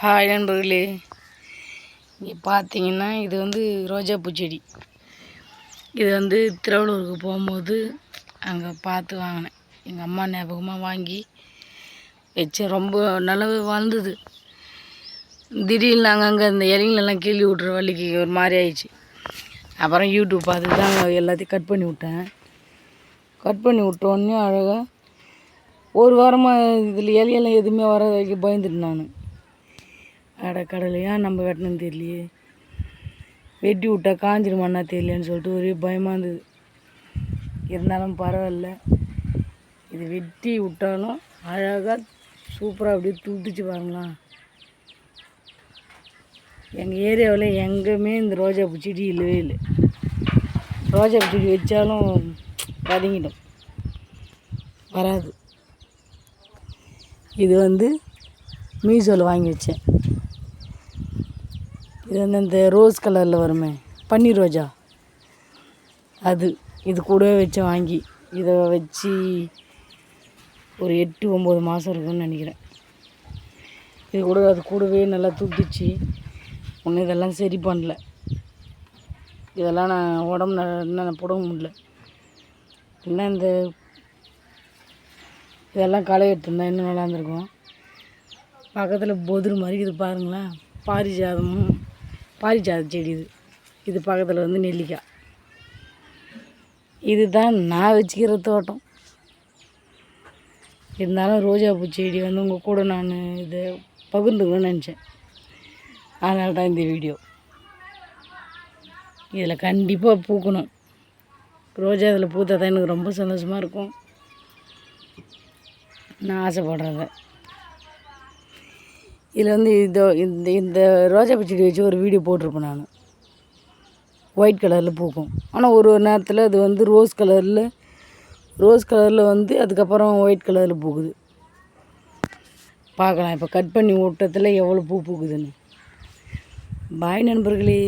Hi நண்பர்களே. இங்கே பார்த்தீங்கன்னா இது வந்து ரோஜாப்பூ செடி. இது வந்து திருவள்ளூருக்கு போகும்போது அங்கே பார்த்து வாங்கினேன். எங்கள் அம்மா ஞாபகமாக வாங்கி வச்சேன் ரொம்ப நல்லாவே வளர்ந்தது. திடீர்னு அங்கே இந்த இலைங்களெல்லாம் கிள்ளி விட்ற வலிக்கு ஒரு மாதிரி ஆயிடுச்சு. அப்புறம் யூடியூப் பார்த்து தான் எல்லாத்தையும் கட் பண்ணி விட்டேன். கட் பண்ணி விட்டோன்னே அழகாக ஒரு வாரமாக இதில் இலையெல்லாம் எதுவுமே வர வைக்க பயந்துட்டு நான். அட கடவுளே ஏன் நம்ம வெட்டணும்னு தெரியலையே. வெட்டி விட்டா காஞ்சிருமான்னா தெரியலன்னு சொல்லிட்டு ஒரே பயமாக இருந்தது. இருந்தாலும் பரவாயில்ல. இது வெட்டி விட்டாலும் அழகாக சூப்பராக அப்படியே துட்டுச்சு பாருங்களா எங்கள் ஏரியாவில் எங்கேயுமே இந்த ரோஜாப்பூ செடி இல்லவே இல்லை. ரோஜாப்பூ செடி வச்சாலும் வதங்கிடும் வராது. இது வந்து மீஷோவில் வாங்கி வச்சேன். இது வந்து இந்த ரோஸ் கலரில் வருமே பன்னீர் ரோஜா. அது இது கூடவே வச்சு வாங்கி இதை வச்சு ஒரு எட்டு ஒம்பது மாதம் இருக்கும்னு நினைக்கிறேன். இது கூட அது கூடவே நல்லா துட்டிச்சு ஒன்றும் இதெல்லாம் சரி பண்ணல. இதெல்லாம் நான் உடம்பு நான் போட முடியல. இல்லை இந்த இதெல்லாம் களை எடுத்துருந்தா இன்னும் நல்லா இருந்திருக்கும். பக்கத்தில் பொதுரு மாதிரி இது பாருங்களேன். பாரிஜாதமும் பாரிஜாத செடி இது. இது பக்கத்தில் வந்து நெல்லிக்காய். இதுதான் நான் வச்சுக்கிற தோட்டம். இருந்தாலும் ரோஜாப்பூ செடி வந்து உங்கள் கூட நான் இதை பகிர்ந்துக்கணும்னு நினச்சேன். அதனால தான் இந்த வீடியோ. இதில் கண்டிப்பாக பூக்கணும். ரோஜா இதில் பூத்தா தான் எனக்கு ரொம்ப சந்தோஷமாக இருக்கும். நான் ஆசைப்படுறேன் இதில் வந்து இதோ இந்த இந்த ரோஜா செடி வச்சு ஒரு வீடியோ போட்டிருப்பேன் நான். ஒயிட் கலரில் பூக்கும். ஆனால் ஒரு ஒரு நேரத்தில் அது வந்து ரோஸ் கலரில் ரோஸ் கலரில் வந்து அதுக்கப்புறம் ஒயிட் கலரில் பூக்குது. பார்க்கலாம் இப்போ கட் பண்ணி விட்டத்தில் எவ்வளோ பூ பூக்குதுன்னு. பாய் நண்பர்களே.